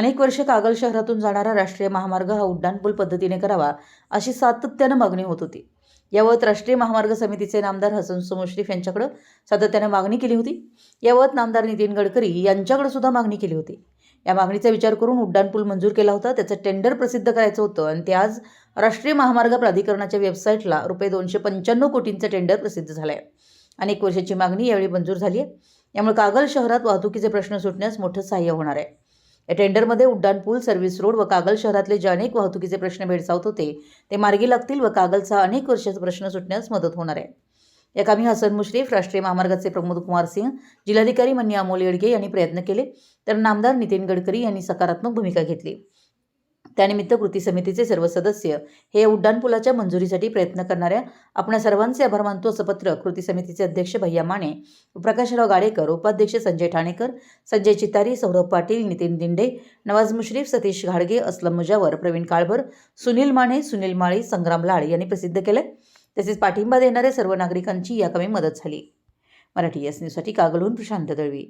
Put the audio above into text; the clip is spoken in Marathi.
अनेक वर्ष कागल शहरातून जाणारा राष्ट्रीय महामार्ग हा उड्डाणपूल पद्धतीने करावा अशी सातत्यानं मागणी होत होती. यावत राष्ट्रीय महामार्ग समितीचे नामदार हसन मुश्रीफ यांच्याकडे सातत्यानं मागणी केली होती. यावत नामदार नितीन गडकरी यांच्याकडे सुद्धा मागणी केली होती. या मागणीचा विचार करून उड्डाणपूल मंजूर केला होता. त्याचं टेंडर प्रसिद्ध करायचं होतं आणि ते आज राष्ट्रीय महामार्ग प्राधिकरणाच्या वेबसाईटला रुपये दोनशे पंच्याण्णव कोटींचं टेंडर प्रसिद्ध झालं आहे अनेक वर्षाची मागणी यावेळी मंजूर झाली आहे यामुळे कागल शहरात वाहतुकीचे प्रश्न सुटण्यास मोठं सहाय्य होणार आहे. या टेंडरमध्ये उड्डाणपूल सर्व्हिस रोड व कागल शहरातले जे अनेक वाहतुकीचे प्रश्न भेडसावत होते ते मार्गी लागतील व कागलचा अनेक वर्षाचा प्रश्न सुटण्यास मदत होणार आहे. या कामी हसन मुश्रीफ राष्ट्रीय महामार्गाचे प्रमोद कुमार सिंह जिल्हाधिकारी मन्नी अमोल येडगे यांनी प्रयत्न केले तर नामदार नितीन गडकरी यांनी सकारात्मक भूमिका घेतली. त्यानिमित्त कृती समितीचे सर्व सदस्य हे उड्डाणपुलाच्या मंजुरीसाठी प्रयत्न करणाऱ्या आपणा सर्वांचे आभार मानतो असं पत्र कृती समितीचे अध्यक्ष भैया माने प्रकाशराव गाडेकर उपाध्यक्ष संजय ठाणेकर संजय चितारी सौरभ पाटील नितीन दिंडे नवाज मुश्रीफ सतीश घाडगे असलम मुजावर प्रवीण काळभर सुनील माने सुनील माळी संग्राम लाड यांनी प्रसिद्ध केले. तसेच पाठिंबा देणाऱ्या सर्व नागरिकांची याकामी मदत झाली. मराठी एस न्यूजसाठी कागलहून प्रशांत दळवी.